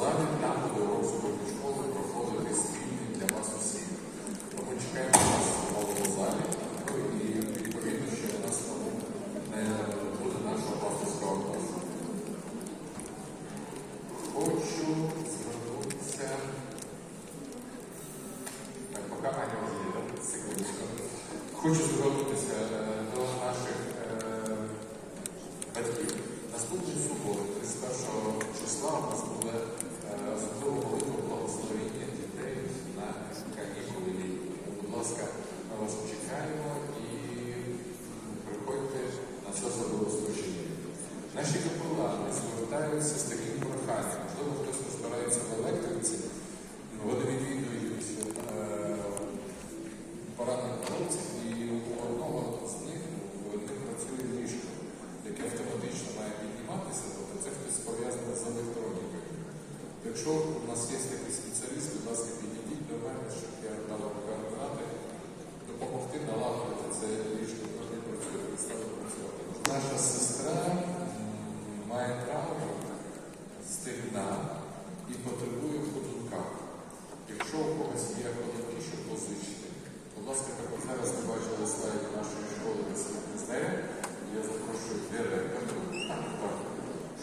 там буде урок сьогодні школи проходити спільний для вас усіх. Тому чекаємо вас в малому залі. Ну, І відповідно, що у нас не буде нашого пасторського класу. Хочу звернутися. Так, поки Аня вже секундочку. Хочу звернутися е, до наших е, батьків. Наступної суботи, 31 числа, у нас буде е, особливо велике благословення дітей на канікули літні. Будь ласка, ми вас чекаємо і приходьте на це особливе служіння. Наші капелани звертаються з таким проханням. Можливо, хтось розбирається в електриці, ну, вони відвідують е, поранених хлопців, і у одного з них них працює ліжко, яке автоматично має підніматися, тобто це хтось пов'язаний з електронікою. Якщо у нас є такий спеціаліст, будь ласка, підійдіть до мене, щоб я дав вам координати, допомогти налагодити це ліжко, воно не працює, перестало працювати. Наша сестра м, має травму стегна і потребує ходунка. Якщо у когось є ходунки, щоб позичити, будь ласка, так от зараз ви бачили слайд нашої школи Весельнезнея. Я запрошую директору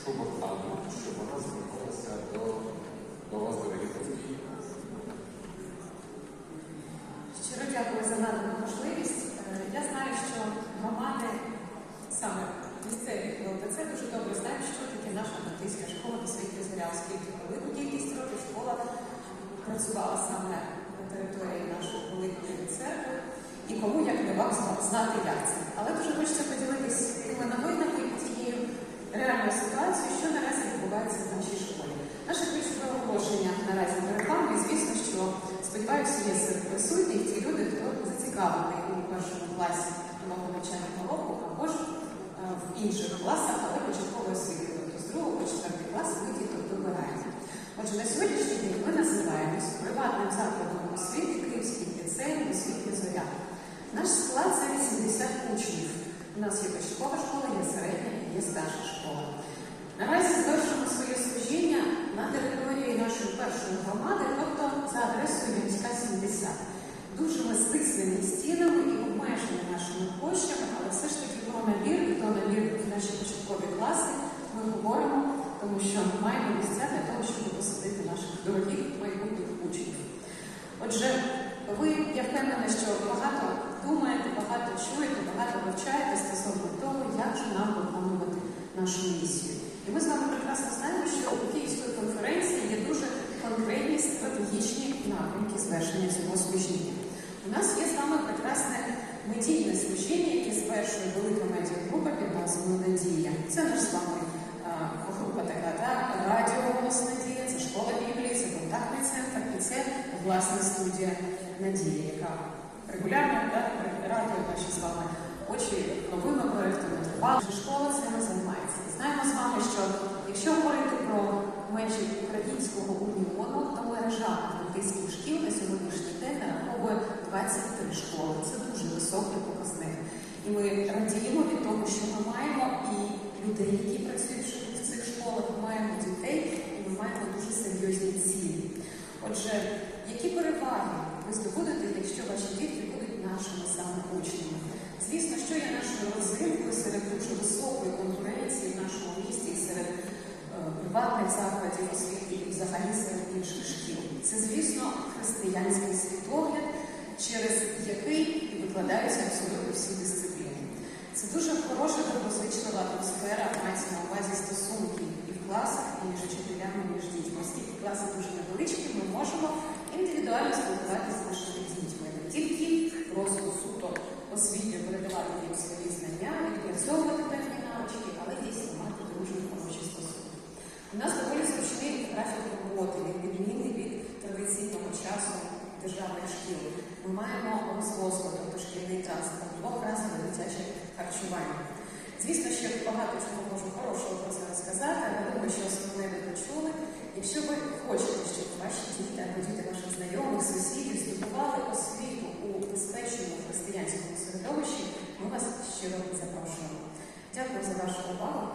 Шубок щоб вона звернулася до, до вас, дорогі батьки. Щиро дякую за надану можливість. Е, Я знаю, що громади саме місцеві ЛДЦ дуже добре знають, що таке наша баптистська школа до зоря, оскільки велику кількість років школа працювала саме на території нашої великої церкви. І кому як не вам знати, як це. Але дуже хочеться поділитися тими новинами і тією реальною ситуацією, що наразі відбувається в нашій школі. Наше ключове оголошення наразі перед вами, і звісно, що сподіваюся, є серед присутніх ті люди, хто зацікавлений у першому класі нового навчального року або ж е, в інших класах, але початкової освіти, тобто з другого по четвертий клас ми діток вибираємо. Отже, на сьогоднішній день ми називаємось приватним закладом освіти Київський ліцей освіти зоря. Наш склад це 80 учнів. У нас є початкова школа, є середня, є старша школа. Наразі завершуємо своє служіння на території нашої першої громади, тобто за адресою Вінська 70. Дуже ми стиснені стінами і обмежені нашими площами, але все ж таки про набір і про набір в наші початкові класи ми говоримо, тому що маємо місця для того, щоб посадити наших дорогих майбутніх учнів. Отже, ви, я впевнена, що багато думаєте, багато чуєте, багато вивчаєте стосовно того, як же нам виконувати нашу місію. І ми з вами прекрасно знаємо, що у Київської конференції є дуже конкретні стратегічні напрямки звершення цього служіння. У нас є з вами прекрасне медійне служіння, яке звершує велика медіагрупа під назвою Надія. Це наш з вами група така, так? радіо «Голос Надія, це школа Біблії, це контактний центр, і це власне студія Надія, яка регулярно так, радує наші з вами очі проєктами тривали. Школа цим займається. Знаємо з вами, що якщо говорити про межі українського уніону, то мережа адвентистських шкіл на сьогоднішній день нараховує 23 школи. Це дуже високий показник. І ми радіємо від того, що ми маємо і людей, які працюють в цих школах, ми маємо дітей, і ми маємо дуже серйозні цілі. Отже, ви здобудете, якщо ваші дітки будуть нашими саме учнями? Звісно, що є нашою розривкою серед дуже високої конкуренції в нашому місті і серед е, приватних закладів освіти і взагалі серед інших шкіл. Це, звісно, християнський світогляд, через який викладаються абсолютно всі дисципліни. Це дуже хороша доброзичлива атмосфера, мається на увазі стосунки і в класах, і між вчителями, і між дітьми. Оскільки класи дуже невеличкі, ми можемо індивідуально спілкуватися з нашими дітьми. Не тільки просто суто освітньо передавати їм свої знання, відпрацьовувати певні навички, але дійсно мати дружні хороші стосунки. У нас доволі зручний графік роботи, він відмінний від традиційного часу державних шкіл. Ми маємо розвозку, тобто шкільний транспорт, двох разів дитяче харчування. Звісно, ще багато чого можу хорошого про це розказати, але думаю, що основне ви почули. Якщо ви хочете, щоб ваші діти або діти ваших знайомих, сусідів здобували освіту у безпечному християнському середовищі, ми вас щиро запрошуємо. Дякую за вашу увагу.